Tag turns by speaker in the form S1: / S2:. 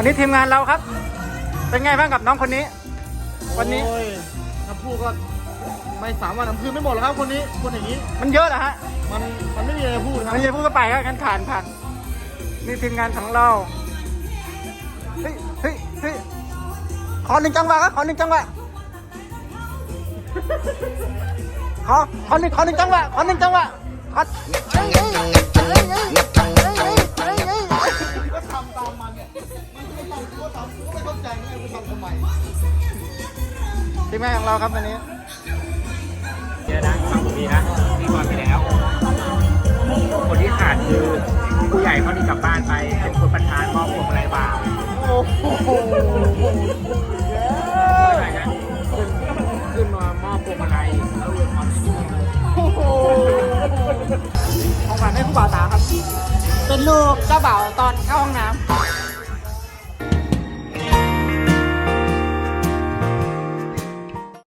S1: วันนี้ทีมงานเราครับ เป็นไงบ้างกับน้องคนนี้ วันนี้
S2: โอ้ยน้ำพูก็ไม่สามวันน้ำคืนไม่หมดหรอกครับคนนี้คนอย่างนี้
S1: มันเยอะเหรอฮะ
S2: มันมันไม่มีอะไรจะพูดครับ
S1: มันจะพูดก็ไปครับกันผ่านผ่านนี่ทีมงานของเรา เฮ้ยเฮ้ยเฮ้ยขอหนึ่งจังหวะครับขอหนึ่งจังหวะ ขอขอหนึ่งขอหนึ่งจังหวะขอหนึ่งจังหวะขอ
S2: ทำทำไม
S1: ทีมงานของเราครับวันนี้
S3: เยอะนะฟังผมดีนะที่ก่อนไปแล้ว คนที่ขาดคือผู้ใหญ่เขาที่กลับบ้านไปเป็นคนประธานมอบพวงอะไรบ้าง
S2: โอ้โห
S3: อะไรนะขึ้นขึ้นมามอบพวงอะไรแล้วอวยพรให้ผู้ใหญ่
S2: โอ้โห
S1: ของขวัญให้ผู้บ่าวสาวครับ เป็นลูกเจ้าบ่าวตอนเข้าห้องน้ำ